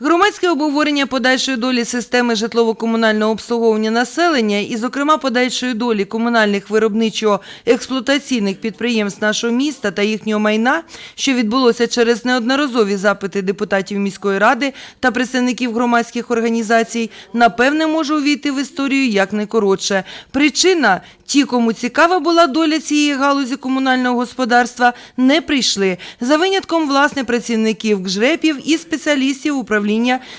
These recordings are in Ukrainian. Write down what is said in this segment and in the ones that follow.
Громадське обговорення подальшої долі системи житлово-комунального обслуговування населення і, зокрема, подальшої долі комунальних виробничо-експлуатаційних підприємств нашого міста та їхнього майна, що відбулося через неодноразові запити депутатів міської ради та представників громадських організацій, напевне, може увійти в історію як найкоротше. Причина – ті, кому цікава була доля цієї галузі комунального господарства, не прийшли. За винятком, власне, працівників ГЖРЕПів і спеціалістів управління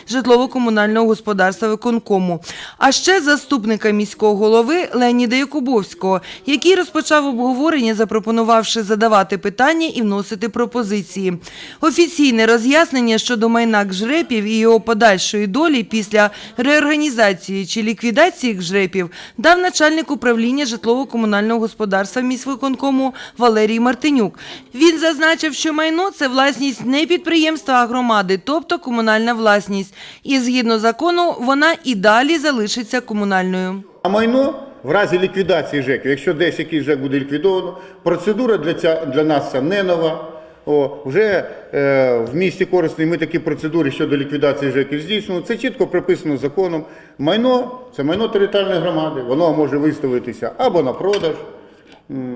житлово-комунального господарства виконкому. А ще заступника міського голови Леоніда Якубовського, який розпочав обговорення, запропонувавши задавати питання і вносити пропозиції. Офіційне роз'яснення щодо майна ГЖРЕПів і його подальшої долі після реорганізації чи ліквідації ГЖРЕПів дав начальник управління житлово-комунального господарства міськвиконкому Валерій Мартинюк. Він зазначив, що майно це власність не підприємства, а громади, тобто комунальна власність. І згідно закону вона і далі залишиться комунальною. А майно в разі ліквідації ЖЕКів, якщо десь якийсь ЖЕК буде ліквідовано, процедура для, ця, для нас це не нова. О, вже е, в місті Корисний ми такі процедури щодо ліквідації ЖЕКів здійснюємо. Це чітко прописано законом. Майно це майно територіальної громади, воно може виставитися або на продаж,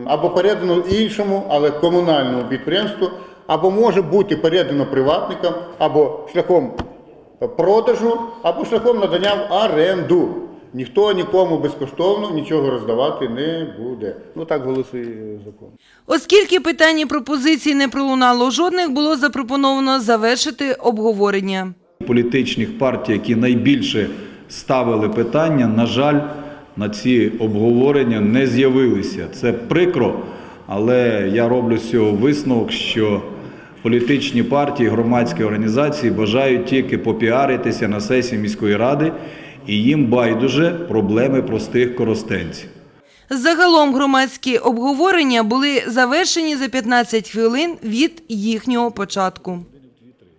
або передано іншому, але комунальному підприємству, або може бути передано приватникам, або шляхом продажу, або шляхом надання в оренду. Ніхто нікому безкоштовно нічого роздавати не буде. Ну так голосує закон. Оскільки питання пропозицій не пролунало жодних, було запропоновано завершити обговорення. політичних партій, які найбільше ставили питання, на жаль, на ці обговорення не з'явилися. Це прикро, але я роблю з цього висновок, що політичні партії, громадські організації бажають тільки попіаритися на сесії міської ради, і їм байдуже проблеми простих коростенців. Загалом громадські обговорення були завершені за 15 хвилин від їхнього початку.